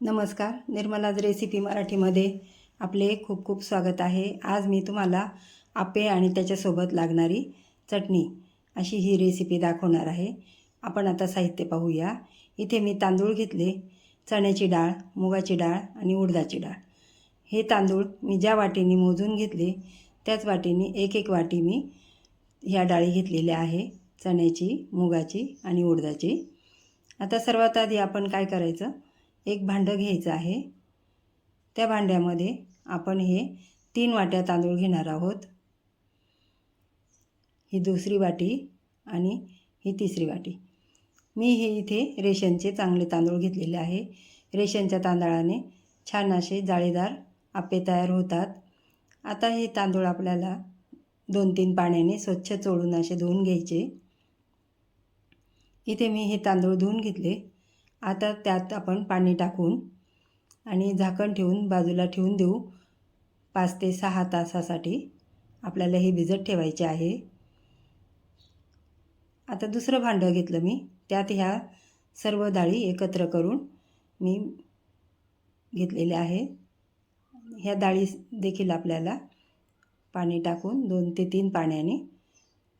नमस्कार निर्मलाज रेसिपी मराठीमध्ये आपले खूप खूप स्वागत आहे. आज मी तुम्हाला आपे आणि त्याच्यासोबत लागणारी चटणी अशी ही रेसिपी दाखवणार आहे. आपण आता साहित्य पाहूया. इथे मी तांदूळ घेतले चण्याची डाळ मुगाची डाळ आणि उडदाची डाळ. हे तांदूळ मी ज्या वाटीने मोजून घेतले त्याच वाटीने एक एक वाटी मी ह्या डाळी घेतलेल्या आहे चण्याची मुगाची आणि उडदाची. आता सर्वात आधी आपण काय करायचं? एक भांडं घ्यायचं आहे. त्या भांड्यामध्ये आपण हे तीन वाट्या तांदूळ घेणार आहोत. ही दुसरी वाटी आणि ही तिसरी वाटी. मी हे इथे रेशनचे चांगले तांदूळ घेतलेले आहे. रेशनच्या तांदळाने छान असे जाळीदार आप्पे तयार होतात. आता हे तांदूळ आपल्याला दोन तीन पाण्याने स्वच्छ चोळून असे धुवून घ्यायचे. इथे मी हे तांदूळ धुवून घेतले. आता त्यात आपण पाणी टाकून आणि झाकण ठेवून बाजूला ठेवून देऊ. पाच ते सहा तासासाठी आपल्याला हे भिजत ठेवायचे आहे. आता दुसरं भांडं घेतलं मी. त्यात ह्या सर्व डाळी एकत्र करून मी घेतलेल्या आहे. ह्या डाळी देखील आपल्याला पाणी टाकून दोन ते तीन पाण्याने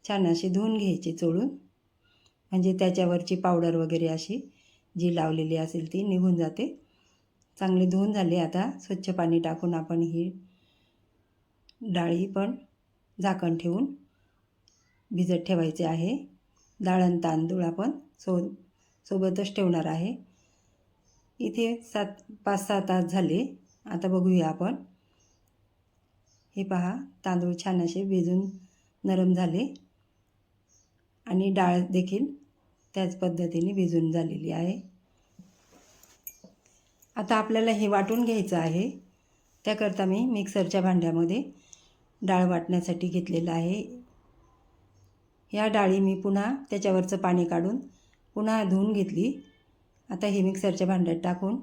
छान असे धुवून घ्यायचे चोळून. म्हणजे त्याच्यावरची पावडर वगैरे अशी जी लावलेली असेल ती निघून जाते. चांगले धुवून झाले आता. स्वच्छ पाणी टाकून आपण ही डाळी पण झाकण ठेवून भिजत ठेवायचे आहे. डाळ आणि तांदूळ आपण सो सोबतच ठेवणार आहे. इथे सात पाच सहा तास झाले. आता बघूया आपण. हे पहा तांदूळ छान असे भिजून नरम झाले. आणि डाळ देखील त्याच पद्धतीने भिजून झालेली आहे. आता आपल्याला हे वाटून घ्यायचं आहे. त्याकरता मी मिक्सरच्या भांड्यामध्ये डाळ वाटण्यासाठी घेतलेलं आहे. ह्या डाळी मी पुन्हा त्याच्यावरचं पाणी काढून पुन्हा धुवून घेतली. आता ही मिक्सरच्या भांड्यात टाकून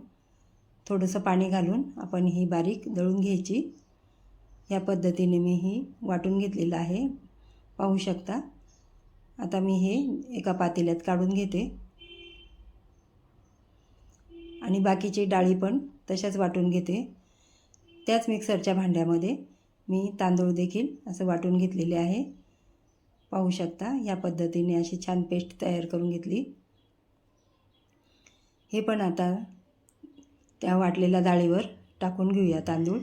थोडंसं पाणी घालून आपण ही बारीक दळून घ्यायची. या पद्धतीने मी ही वाटून घेतलेलं आहे. पाहू शकता. आता मी हे एका पातेल्यात काढून घेते. आणि बाकीची डाळी पण तशाच वाटून घेते. त्याच मिक्सरच्या भांड्यामध्ये मी तांदूळ देखील असं वाटून घेतलेले आहे. पाहू शकता या पद्धतीने अशी छान पेस्ट तयार करून घेतली. हे पण आता त्या वाटलेल्या डाळीवर टाकून घेऊया तांदूळ.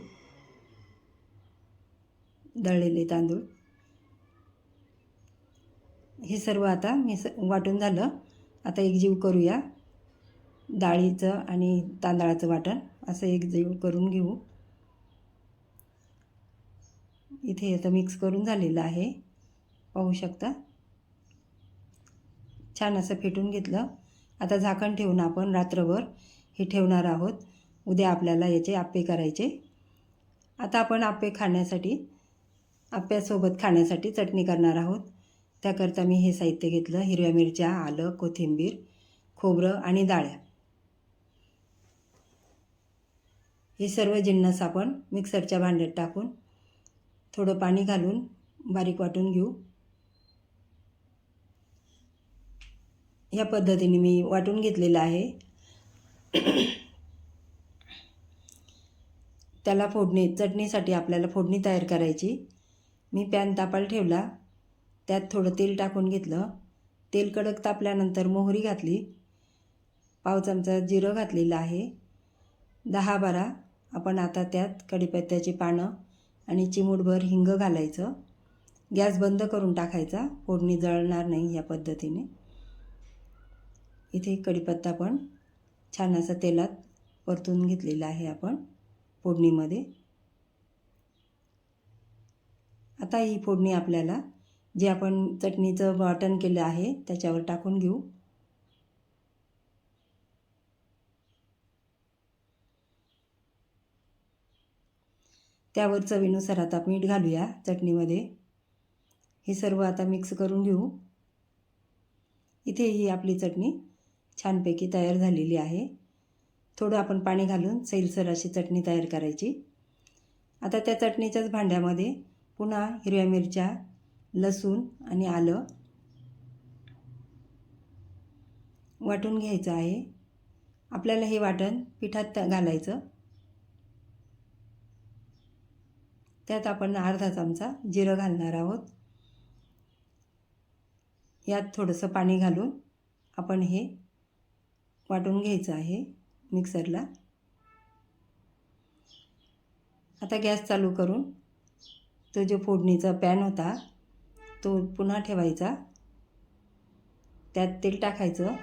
दळलेले तांदूळ. हे सर्व आता मी स वाटून झालं. आता एकजीव करूया. डाळीचं आणि तांदळाचं वाटण. असं एक जेव करून घेऊ. इथे आता मिक्स करून झालेलं आहे. पाहू शकता? छान असं फेटून घेतलं. आता झाकण ठेवून आपण रात्रभर हे ठेवणार आहोत. उद्या आपल्याला याचे आप्पे करायचे. आता आपण आप्पे खाण्यासाठी आप्प्यासोबत खाण्यासाठी चटणी करणार आहोत. त्याकरता मी हे साहित्य घेतलं. हिरव्या मिरच्या आलं कोथिंबीर खोबरं आणि डाळ्या. हे सर्व जिन्नस आपण मिक्सरच्या भांड्यात टाकून थोडं पाणी घालून बारीक वाटून घेऊ. ह्या पद्धतीने मी वाटून घेतलेलं आहे. त्याला फोडणी चटणीसाठी आपल्याला फोडणी तयार करायची. मी पॅन तापायला ठेवला. त्यात थोडं तेल टाकून घेतलं. तेल कडक तापल्यानंतर मोहरी घातली. पाव चमचा जिरं घातलेलं आहे. दहा बारा आपण आता त्यात कढीपत्त्याची पानं आणि चिमूटभर हिंग घालायचं. गॅस बंद करून टाकायचा. फोडणी जळणार नाही या पद्धतीने. इथे कढीपत्ता पण छान असं तेलात परतून घेतलेला आहे आपण फोडणीमध्ये. आता ही फोडणी आपल्याला जे आपण चटणीचं वाटण केलं आहे त्याच्यावर टाकून घेऊ. त्यावर चवीनुसार आता मीठ घालूया चटणीमध्ये. हे सर्व आता मिक्स करून घेऊ. इथे ही आपली चटणी छानपैकी तयार झालेली आहे. थोडं आपण पाणी घालून सैलसर अशी चटणी तयार करायची. आता त्या चटणीच्याच भांड्यामध्ये पुन्हा हिरव्या मिरच्या लसूण आणि आलं वाटून घ्यायचं आहे. आपल्याला हे वाटण पिठात घालायचं. त्यात आपण अर्धा चमचा जिरं घालणार आहोत. यात थोडंसं पाणी घालून आपण हे वाटून घ्यायचं आहे मिक्सरला. आता गॅस चालू करून तो जो फोडणीचा पॅन होता तो पुन्हा ठेवायचा. त्यात तेल टाकायचं.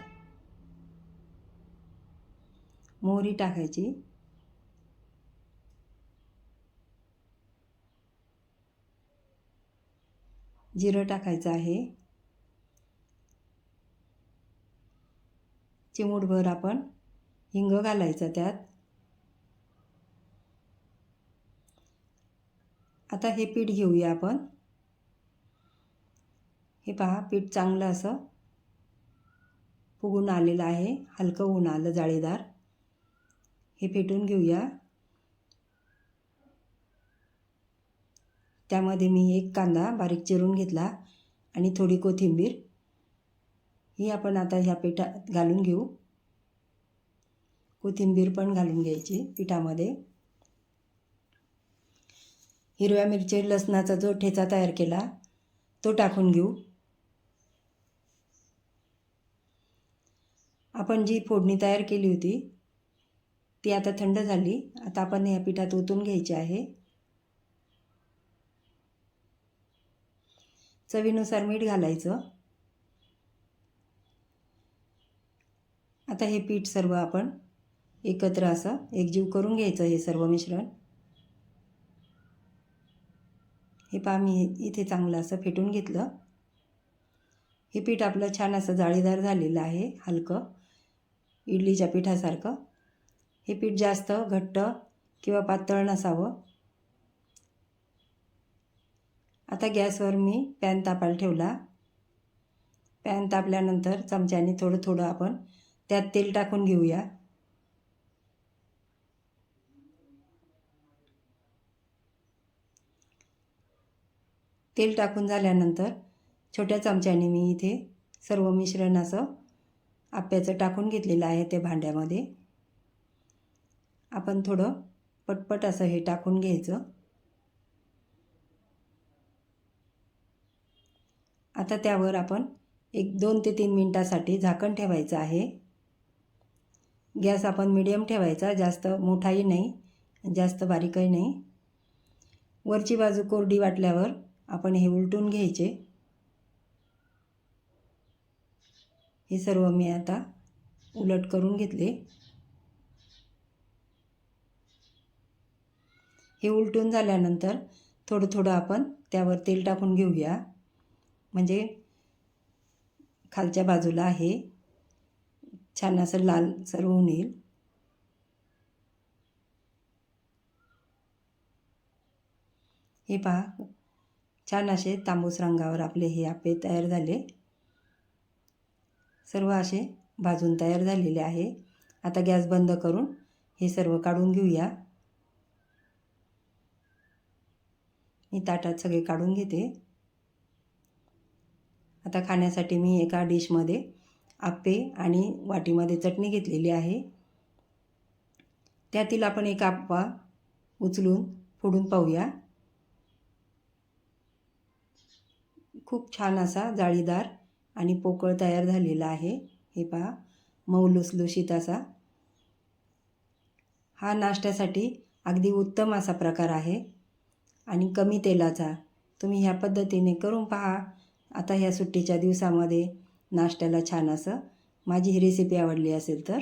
मोहरी टाकायची. जिरं टाकायचं आहे. चिमूटभर आपण हिंग घालायचा त्यात. आता हे पीठ घेऊया आपण. हे पहा पीठ चांगलं असं फुगून आलेलं आहे. हलकं होऊन आलं जाळीदार. हे फेटून घेऊया. त्यामध्ये मी एक कांदा बारीक चिरून घेतला आणि थोडी कोथिंबीर. ही आपण आता ह्या पिठात घालून घेऊ. कोथिंबीर पण घालून घ्यायची पिठामध्ये. हिरव्या मिरची लसणाचा जो ठेचा तयार केला तो टाकून घेऊ. आपण जी फोडणी तयार केली होती ती आता थंड झाली. आता आपण ह्या पिठात ओतून घ्यायची आहे. चवीनुसार मीठ घालायचं. आता हे पीठ सर्व आपण एकत्र असं एकजीव करून घ्यायचं हे सर्व मिश्रण. हे पहा मी इथे चांगलं असं फेटून घेतलं. हे पीठ आपलं छान असं जाळीदार झालेलं आहे हलकं इडलीच्या पिठासारखं. हे पीठ जास्त घट्ट किंवा पातळ नसावं. आता गॅसवर मी पॅन तापायला ठेवला. पॅन तापल्यानंतर चमच्याने थोडं थोडं आपण त्यात तेल टाकून घेऊया. तेल टाकून झाल्यानंतर छोट्या चमच्याने मी इथे सर्व मिश्रण असं आप्याचं टाकून घेतलेलं आहे ते भांड्यामध्ये. आपण थोडं पटपट असं हे टाकून घ्यायचं. आता त्यावर आपण एक दोन ते तीन मिनटासाठी झाकण ठेवायचं आहे. गॅस आपण मिडियम ठेवायचा जास्त मोठाही नाही जास्त बारीकही नाही. वरची बाजू कोरडी वाटल्यावर आपण हे उलटून घ्यायचे. हे सर्व मी आता उलट करून घेतले. हे उलटून झाल्यानंतर थोडं थोडं आपण त्यावर तेल टाकून घेऊया. म्हणजे खालच्या बाजूला आहे. छान असं लाल सर्व होऊन येईल. हे पहा. छान असे तांबूस रंगावर आपले हे आपे तयार झाले. सर्व असे भाजून तयार झालेले आहे. आता गॅस बंद करून हे सर्व काढून घेऊया. मी ताटात सगळे काढून घेते. आता खाण्यासाठी मी एका डिशमध्ये आप्पे आणि वाटीमध्ये चटणी घेतलेली आहे. त्यातील आपण एक आप्पा उचलून फोडून पाहूया. खूप छान असा जाळीदार आणि पोकळ तयार झालेला आहे. हे पहा मऊ लुसलुशीत असा. हा नाश्त्यासाठी अगदी उत्तम असा प्रकार आहे. आणि कमी तेलाचा. तुम्ही ह्या पद्धतीने करून पहा. आता ह्या सुट्टीच्या दिवसामध्ये नाश्त्याला छान असं माझी ही रेसिपी आवडली असेल तर